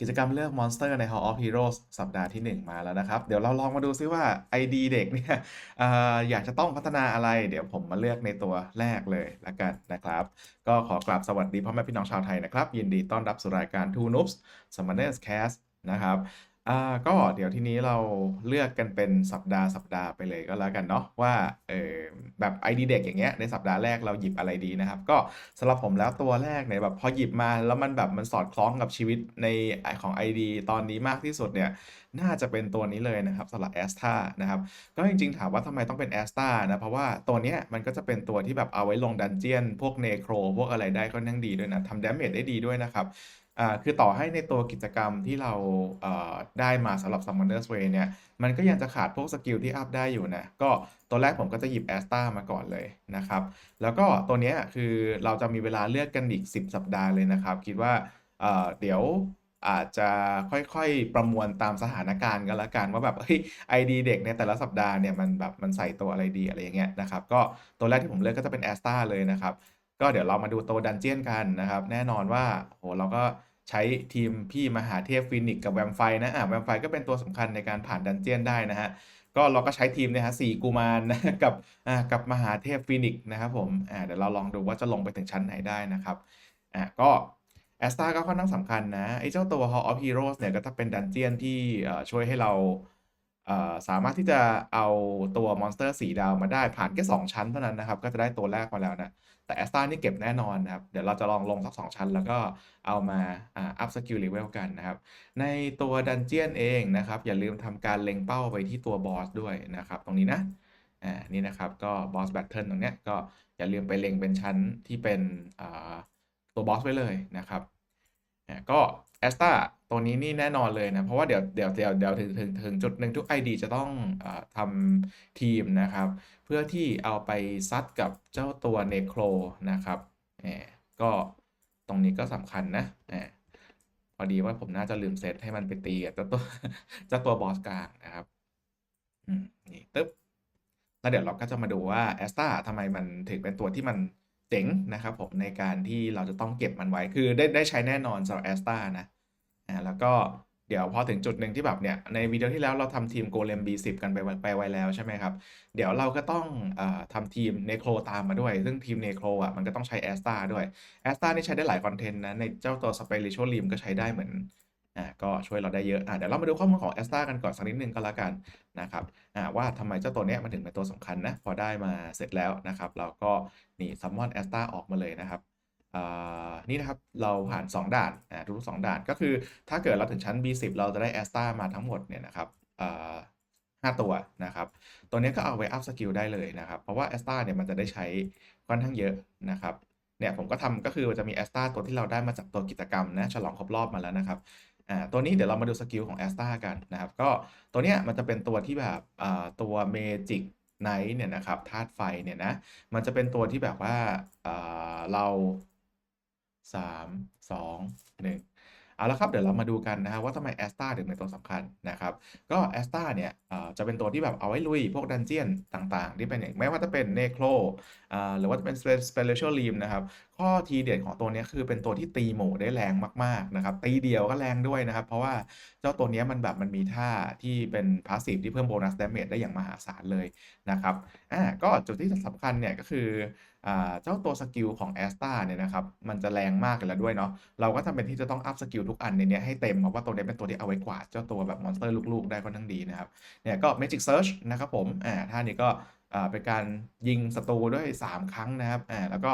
กิจกรรมเลือกมอนสเตอร์ใน Hall of Heroes สัปดาห์ที่ 1 มาแล้วนะครับ เดี๋ยวเราลองมาดูซิว่า ID เด็กเนี่ยอออยากจะต้องพัฒนาอะไร เดี๋ยวผมมาเลือกในตัวแรกเลยละกันนะครับ ก็ขอกราบสวัสดีพ่อแม่พี่น้องชาวไทยนะครับ ยินดีต้อนรับสู่รายการ Two Noobs Summoners Cast นะครับ อ่า ก็เดี๋ยวทีนี้เราเลือกกันเป็นสัปดาห์สัปดาห์ไปเลยก็แล้วกันเนาะว่าเออแบบ ID เด็กอย่างเงี้ยในสัปดาห์แรกเราหยิบอะไรดีนะครับ ก็สำหรับผมแล้วตัวแรกเนี่ยแบบพอหยิบมาแล้วมันแบบมันสอดคล้องกับชีวิตในของ ID ตอนนี้มากที่สุดเนี่ยน่าจะเป็นตัวนี้เลยนะครับสำหรับแอสตานะครับก็จริงๆถามว่าทำไมต้องเป็นแอสตานะ เพราะว่าตัวเนี้ยมันก็จะเป็นตัวที่แบบเอาไว้ลงดันเจียน พวกเนโครพวกอะไรได้ก็นั่งดีด้วยนะทำดาเมจได้ดีด้วยนะครับ อ่าคือต่อให้ในตัวกิจกรรมที่เราเอ่อได้มาสำหรับ Summoner's Way เนี่ย มันก็ยังจะขาดพวกสกิลที่อัพได้อยู่นะ ก็ตัวแรกผมก็จะหยิบแอสตามาก่อนเลยนะครับ แล้วก็ตัวเนี้ยคือเราจะมีเวลาเลือกกันอีก 10 สัปดาห์เลยนะครับ คิดว่าเอ่อเดี๋ยวอาจจะค่อยๆประมวลตามสถานการณ์กันละกันว่าแบบเฮ้ยไอดีเด็กในแต่ละสัปดาห์เนี่ยมันแบบมันใส่ตัวอะไรดีอะไรอย่างเงี้ยนะครับ ก็ตัวแรกที่ผมเลือกก็จะเป็นแอสตาเลยนะครับ ก็เดี๋ยวเรามาดูตัวดันเจียนกันนะครับ แน่นอนว่าโหเราก็ใช้ทีมพี่มหาเทพฟินิกกับแวมไฟนะอะแวมไฟก็เป็นตัวสำคัญในการผ่านดันเจียนได้นะฮะก็เราก็ใช้ทีมเนี่ยฮะสี่กุมารนะกับอ่ากับมหาเทพฟินิกนะครับผมอ่าเดี๋ยวเราลองดูว่าจะลงไปถึงชั้นไหนได้นะครับอ่าก็แอสตาก็ค่อนข้างสำคัญนะไอ้เจ้าตัว Hall of Heroes เนี่ยก็จะเป็นดันเจียนที่ช่วยให้เรา สามารถที่จะเอาตัวมอนสเตอร์สีดาวมาได้ผ่านแค่2ชั้นเท่านั้นนะครับ ก็จะได้ตัวแรกมาแล้วนะ แต่แอสตานี่เก็บแน่นอนนะครับ เดี๋ยวเราจะลองลงสัก2ชั้น แล้วก็เอามาอัพสกิลเลเวลกันนะครับ ในตัวดันเจียนเองนะครับ อย่าลืมทำการเล็งเป้าไปที่ตัวบอสด้วยนะครับ ตรงนี้นะอ่านี่นะครับก็บอสแบทเทิลตรงเนี้ยก็อย่าลืมไปเล็งเป็นชั้นที่เป็นตัวบอสไว้เลยนะครับก็ สตาตัวนี้นี่แน่นอนเลยนะ เพราะว่าเดี๋ยวเดี๋ยวเดี๋ยวเดี๋ยวถึงถึงถึงจุดหนึ่งทุก ID จะต้องอทำทีมนะครับ เพื่อที่เอาไปซัดกับเจ้าตัวเนโครนะครับแหมก็ตรงนี้ก็สำคัญนะแหมพอดีว่าผมน่าจะลืมเซตให้มันไปตีกับเจ้าตัวเจ้าตัวบอสกลางนะครับอืมนี่ตึ๊บแล้วเดี๋ยวเราก็จะมาดูว่าแอสตาทำไมมันถึงเป็นตัวที่มันเจ๋งนะครับผมในการที่เราจะต้องเก็บมันไว้คือได้ได้ใช้แน่นอนสำหรับแอสตานะ อ่าแล้วก็เดี๋ยวพอถึงจุดหนึ่งที่แบบเนี่ยในวิดีโอที่แล้วเราทำทีมโกเลม B10 กันไปไว้ไปไว้แล้วใช่ไหมครับ เดี๋ยวเราก็ต้องอทำทีมเนโครตามมาด้วย ซึ่งทีมเนโครอะมันก็ต้องใช้แอสตาด้วยแอสตานี่ใช้ได้หลายคอนเทนต์นะ ในเจ้าตัวสเปริชวลลิมก็ใช้ได้เหมือนอ่าก็ช่วยเราได้เยอะอ่าเดี๋ยวเรามาดูข้อมูลของแอสตากันก่อนสักนิดนึงก็แล้วกันนะครับอ่าว่าทำไมเจ้าตัวเนี้ยมันถึงเป็นตัวสำคัญนะพอได้มาเสร็จแล้วนะครับ เราก็นี่ซัมมอนแอสตาออกมาเลยนะครับ นี่นะครับ เราผ่าน 2 ด่านอ่าทุกๆ2ด่านก็คือถ้าเกิดเราถึงชั้น B10 เราจะได้แอสตามาทั้งหมดเนี่ยนะครับห้าตัวนะครับ ตัวนี้ก็เอาไว้อัพสกิลได้เลยนะครับ เพราะว่าแอสตาเนี่ยมันจะได้ใช้ค่อนข้างเยอะนะครับเนี่ยผมก็ทำก็คือจะมีแอสตาตัวที่เราได้มาจากตัวกิจกรรมนะฉลองครบรอบมาแล้วนะครับอ่าตัวนี้เดี๋ยวเรามาดูสกิลของแอสตากันนะครับ ก็ตัวเนี้ยมันจะเป็นตัวที่แบบอ่าตัวเมจิกไนท์เนี่ยนะครับธาตุไฟเนี่ยนะมันจะเป็นตัวที่แบบว่าอ่าเรา สามสองหนึ่งเอาละครับ เดี๋ยวเรามาดูกันนะฮะว่าทำไมแอสตาถึงเป็นตัวสำคัญนะครับ ก็แอสตาเนี่ยจะเป็นตัวที่แบบเอาไว้ลุย พวกดันเจียนต่างๆ ที่เป็นอย่างไม่ว่าจะเป็นเนโครหรือว่าจะเป็นสเปเชียลลีมนะครับ ข้อทีเด็ดของตัวนี้คือเป็นตัวที่ตีหมู่ได้แรงมากๆนะครับ ตีเดียวก็แรงด้วยนะครับ เพราะว่าเจ้าตัวนี้มันแบบมันมีท่าที่เป็นพาสซีฟที่เพิ่มโบนัสดาเมจได้อย่างมหาศาลเลยนะครับอ่าก็จุดที่สำคัญเนี่ยก็คืออเจ้าตัวสกิลของแอสตาเนี่ยนะครับมันจะแรงมากกันแล้วด้วยเนาะเราก็จำเป็นที่จะต้องอัพสกิลทุกอันในนี้ให้เต็มเพราะว่าตัวนี้เป็นตัวที่เอาไว้กวาดเจ้าตัวแบบมอนสเตอร์ลูกๆ ได้ค่อนข้างดีนะครับเนี่ยก็ Magic Search นะครับผมอ่าท่านี้ก็อ่าเป็นการยิงศัตรูด้วย 3 ครั้งนะครับอ่าแล้วก็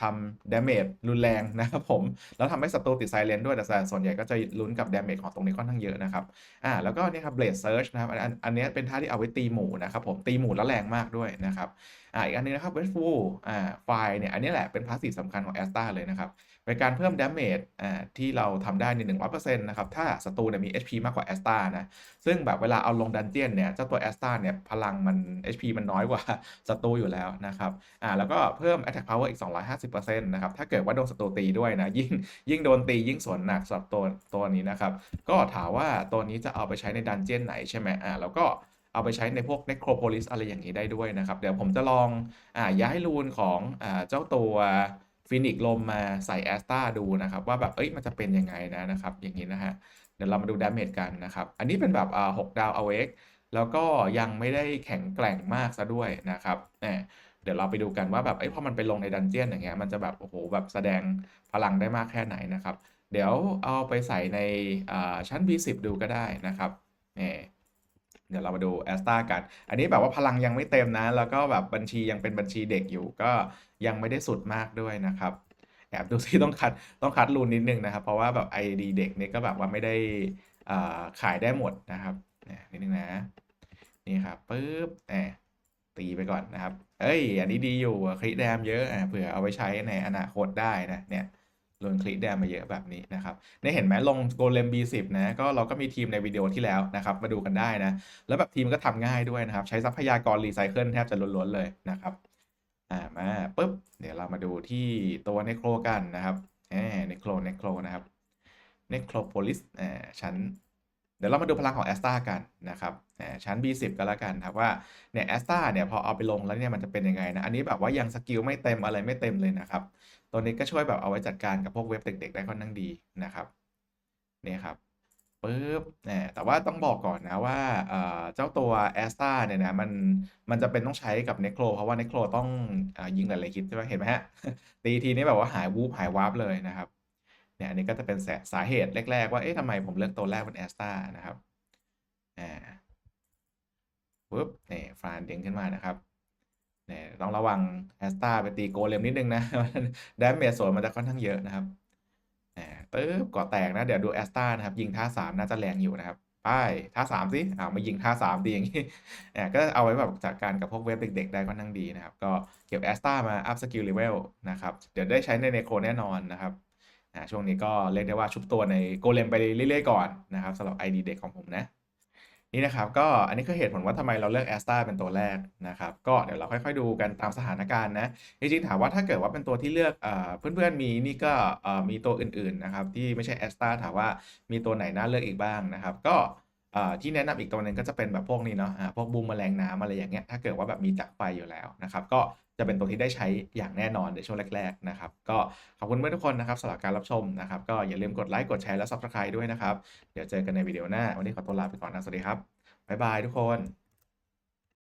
ทำดาเมจรุนแรงนะครับผม แล้วทำให้ศัตรูติดไซเลนด้วยแต่ส่วนใหญ่ก็จะลุ้นกับดาเมจของตรงนี้ค่อนข้างเยอะนะครับอ่าแล้วก็นี่ครับเบลดเซิร์ชนะครับอันอันอันนี้เป็นท่าที่เอาไว้ตีหมู่นะครับผมตีหมู่แล้วแรงมากด้วยนะครับอ่าอีกอันนึงนะครับเวสฟูอ่าไฟเนี่ยอันนี้แหละเป็นพาสซีฟสำคัญของแอสตาเลยนะครับ เป็นการเพิ่มดาเมจอ่าที่เราทำได้ใน 100%นะครับ ถ้าศัตรูเนี่ยมี HP มากกว่าแอสตานะ ซึ่งแบบเวลาเอาลงดันเจียนเนี่ย เจ้าตัวแอสตาเนี่ย พลังมัน HP มันน้อยกว่าศัตรูอยู่แล้วนะครับอ่าแล้วก็เพิ่ม Attack Power อีก 250%นะครับ ถ้าเกิดว่าโดนศัตรูตีด้วยนะ ยิ่งยิ่งโดนตียิ่งสวนหนักสำหรับตัวตัวนี้นะครับ ก็ถามว่าตัวนี้จะเอาไปใช้ในดันเจียนไหนใช่ไหมอ่าแล้วก็เอาไปใช้ในพวก Necropolis อะไรอย่างนี้ได้ด้วยนะครับ เดี๋ยวผมจะลองอ่าย้ายรูนของอ่าเจ้าตัว ฟินิกลมมาใส่แอสตาดูนะครับว่าแบบเอ้ยมันจะเป็นยังไงนะนะครับอย่างนี้นะฮะเดี๋ยวเรามาดูดาเมจกันนะครับ อันนี้เป็นแบบอ่าหกดาวเอาเอ็กแล้วก็ยังไม่ได้แข็งแกร่งมากซะด้วยนะครับแหมเดี๋ยวเราไปดูกันว่าแบบเอ้พอมันไปลงในดันเจียนอย่างเงี้ยมันจะแบบโอ้โหแบบแสดงพลังได้มากแค่ไหนนะครับ เดี๋ยวเอาไปใส่ในชั้น B10 ดูก็ได้นะครับแหม เดี๋ยวเรามาดูแอสตากัน อันนี้แบบว่าพลังยังไม่เต็มนะ แล้วก็แบบบัญชียังเป็นบัญชีเด็กอยู่ ก็ยังไม่ได้สุดมากด้วยนะครับแอบดูซิต้องคัดต้องคัดรูนนิดนึงนะครับ เพราะว่าแบบ ID เด็กเนี่ยก็แบบว่าไม่ได้อ่าขายได้หมดนะครับเนี่ยนิดนึงนะ นี่ครับปึ๊บแหมตีไปก่อนนะครับ เอ้ย อันนี้ดีอยู่คลิแดมเยอะอะเผื่อเอาไว้ใช้ในอนาคตได้นะเนี่ย โดนคลิแดมมาเยอะแบบนี้นะครับในเห็นไหมลงโกเลม B10 นะ ก็เราก็มีทีมในวิดีโอที่แล้วนะครับ มาดูกันได้นะ แล้วแบบทีมก็ทำง่ายด้วยนะครับ ใช้ทรัพยากรรีไซเคิลแทบจะล้วนๆเลยนะครับ อ่า มาปุ๊บ เดี๋ยวเรามาดูที่ตัวเนโครกันนะครับแหมเนโครเนโครนะครับเนโครโพลิสอ่าชั้น เดี๋ยวเรามาดูพลังของแอสตากันนะครับชั้น B10 ก็แล้วกันครับว่าเนี่ยแอสตาเนี่ยพอเอาไปลงแล้วเนี่ยมันจะเป็นยังไงนะ อันนี้แบบว่ายังสกิลไม่เต็มอะไรไม่เต็มเลยนะครับ ตัวนี้ก็ช่วยแบบเอาไว้จัดการกับพวกเว็บเด็กๆ ได้ค่อนข้างดีนะครับเนี่ยครับปึ๊บเนี่ยแต่ว่าต้องบอกก่อนนะว่าเจ้าตัวแอสตาเนี่ยนะมันมันจะเป็นต้องใช้กับเนโครเพราะว่าเนโครต้องอยิงหลายๆฮิตใช่ไหมเห็นไหมฮะตีทีนี้แบบว่าหายวูบหายวาร์ปเลยนะครับ เนี่ยอันนี้ก็จะเป็นสาเหตุแรก ๆ ว่าเอ๊ะทำไมผมเลือกตัวแรกเป็นแอสตานะครับอ่าปึ๊บเนี่ยฟานเด้งขึ้นมานะครับเนี่ยต้องระวังแอสตาไปตีโกเลมนิดนึงนะดาเมจสวนมันจะค่อนข้างเยอะนะครับอ่าปึ๊บก่อแตกนะเดี๋ยวดูแอสตานะครับ ยิงท่าสามน่าจะแรงอยู่นะครับไปท่าสามสิอ้าวมายิงท่าสามดีอย่างนี้อ่าก็เอาไว้แบบจัดการกับพวกเว็บเด็กๆ ได้ค่อนข้างดีนะครับ ก็เก็บแอสตามาอัพสกิลเลเวลนะครับ เดี๋ยวได้ใช้ในเนโครแน่นอนนะครับ นะช่วงนี้ก็เรียกได้ว่าชุบตัวในโกเลมไปเรื่อยๆก่อนนะครับสำหรับ ID เด็กของผมนะ นี่นะครับก็อันนี้คือเหตุผลว่าทำไมเราเลือกแอสตาเป็นตัวแรกนะครับก็เดี๋ยวเราค่อยๆดูกันตามสถานการณ์นะจริงๆถามว่าถ้าเกิดว่าเป็นตัวที่เลือกเพื่อนๆมีนี่ก็มีตัวอื่นๆนะครับที่ไม่ใช่แอสตาถามว่ามีตัวไหนน่าเลือกอีกบ้างนะครับก็ ที่แนะนำอีกตัวหนึ่งก็จะเป็นแบบพวกนี้เนาะะพวกบูมแมลงน้ำอะไรอย่างเงี้ยถ้าเกิดว่าแบบมีจักรไฟอยู่แล้วนะครับ ก็จะเป็นตัวที่ได้ใช้อย่างแน่นอนในช่วงแรก ๆนะครับ ก็ขอบคุณเพื่อนทุกคนนะครับสำหรับการรับชมนะครับ ก็อย่าลืมกดไลค์กดแชร์และ Subscribe ด้วยนะครับ เดี๋ยวเจอกันในวิดีโอหน้า วันนี้ขอตัวลาไปก่อนนะสวัสดีครับบ๊ายบายทุกคน